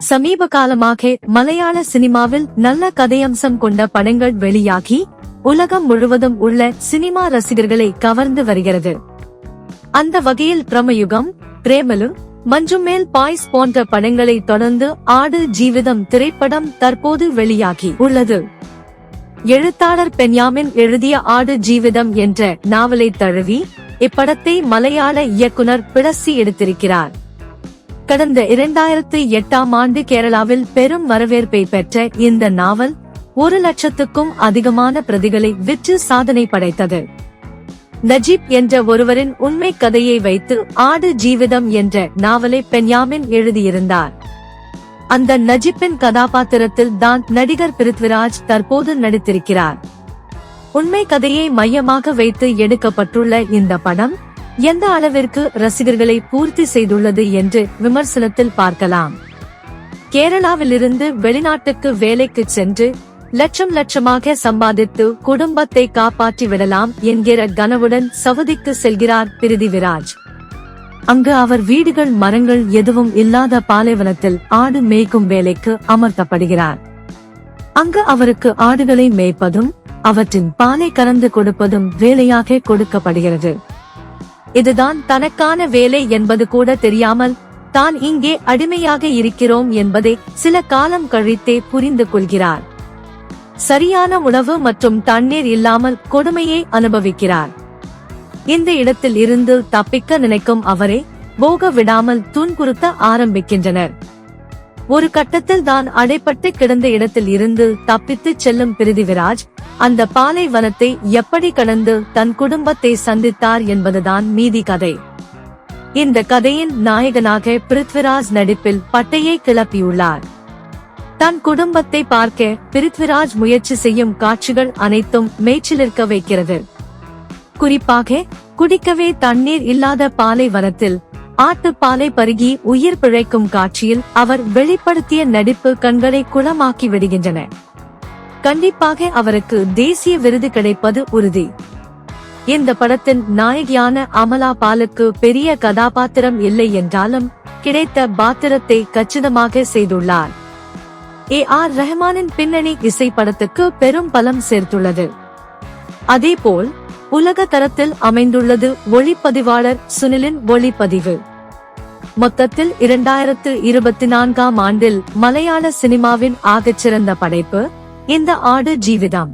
சமீப காலமாக மலையாள சினிமாவில் நல்ல கதையம்சம் கொண்ட படங்கள் வெளியாகி உலகம் முழுவதும் உள்ள சினிமா ரசிகர்களை கவர்ந்து வருகிறது. அந்த வகையில் பிரமயுகம் பிரேமலு மஞ்சுமேல் பாய்ஸ் போன்ற படங்களை தொடர்ந்து ஆடு ஜீவிதம் திரைப்படம் தற்போது வெளியாகி உள்ளது. எழுத்தாளர் பென்யாமின் எழுதிய ஆடு ஜீவிதம் என்ற நாவலை தழுவி இப்படத்தை மலையாள இயக்குனர் பிளசி எடுத்திருக்கிறார். கடந்த இரண்டாயிரத்து எட்டாம் ஆண்டு கேரளாவில் பெரும் வரவேற்பை பெற்ற இந்த நாவல் ஒரு லட்சத்துக்கும் அதிகமான பிரதிகளை விற்று சாதனை படைத்தது. நஜீப் என்ற ஒருவரின் உண்மை கதையை வைத்து ஆடு ஜீவிதம் என்ற நாவலை பென்யாமின் எழுதியிருந்தார். அந்த நஜிப்பின் கதாபாத்திரத்தில் தான் நடிகர் பிருத்விராஜ் தற்போது நடித்திருக்கிறார். உண்மை கதையை மையமாக வைத்து எடுக்கப்பட்டுள்ள இந்த படம் எந்த அளவிற்கு ரசிகர்களை பூர்த்தி செய்துள்ளது என்று விமர்சனத்தில் பார்க்கலாம். கேரளாவிலிருந்து வெளிநாட்டுக்கு வேலைக்கு சென்று லட்சம் லட்சமாக சம்பாதித்து குடும்பத்தை காப்பாற்றி விடலாம் என்கிற கனவுடன் சவுதிக்கு செல்கிறார் பிரிதிவிராஜ் அங்கு அவர் வீடுகள் மரங்கள் எதுவும் இல்லாத பாலைவனத்தில் ஆடு மேய்க்கும் வேலைக்கு அமர்த்தப்படுகிறார். அங்கு அவருக்கு ஆடுகளை மேய்ப்பதும் அவற்றின் பாலை கறந்து கொடுப்பதும் வேலையாக கொடுக்கப்படுகிறது. இதுதான் தனக்கான வேலை என்பது கூட தெரியாமல் தான் இங்கே அடிமையாக இருக்கிறோம் என்பதை சில காலம் கழித்தே புரிந்து கொள்கிறார். சரியான உணவு மற்றும் தண்ணீர் இல்லாமல் கொடுமையை அனுபவிக்கிறார். இந்த இடத்தில் இருந்து தப்பிக்க நினைக்கும் அவரை போக விடாமல் துன்புறுத்த ஆரம்பிக்கின்றனர். ஒரு கட்டத்தில் தான் அடைப்பட்டு கிடந்த இடத்தில் இருந்து தப்பித்து செல்லும் பிரிதிவிராஜ் அந்த பாலைவனத்தை எப்படி கடந்து தன் குடும்பத்தை சந்தித்தார் என்பதுதான் மீதி கதை. இந்த கதையின் நாயகனாக பிருத்விராஜ் நடிப்பில் பட்டையை கிளப்பியுள்ளார். தன் குடும்பத்தை பார்க்க பிருத்விராஜ் முயற்சி செய்யும் காட்சிகள் அனைத்தும் மேய்ச்சிலிருக்க வைக்கிறது. குறிப்பாக குடிக்கவே தண்ணீர் இல்லாத பாலைவனத்தில் ஆட்டுப்பாலை பருகி உயிர் பிழைக்கும் காட்சியில் அவர் வெளிப்படுத்திய நடிப்பு கண்களை குளமாக்கி விடுகின்றன. கண்டிப்பாக அவருக்கு தேசிய விருது கிடைப்பது உறுதி. இந்த படத்தின் நாயகியான அமலா பாலுக்கு பெரிய கதாபாத்திரம் இல்லை என்றாலும் கிடைத்த பாத்திரத்தை கச்சிதமாக செய்துள்ளார். ஏ ஆர் ரஹ்மானின் பின்னணி இசை படத்துக்கு பெரும் பலம் சேர்த்துள்ளது. அதேபோல் உலக தரத்தில் அமைந்துள்ளது ஒளிப்பதிவாளர் சுனிலின் ஒளிப்பதிவு. மொத்தத்தில் இரண்டாயிரத்து இருபத்தி நான்காம் ஆண்டில் மலையாள சினிமாவின் ஆகச்சிறந்த படைப்பு இந்த ஆடு ஜீவிதம்.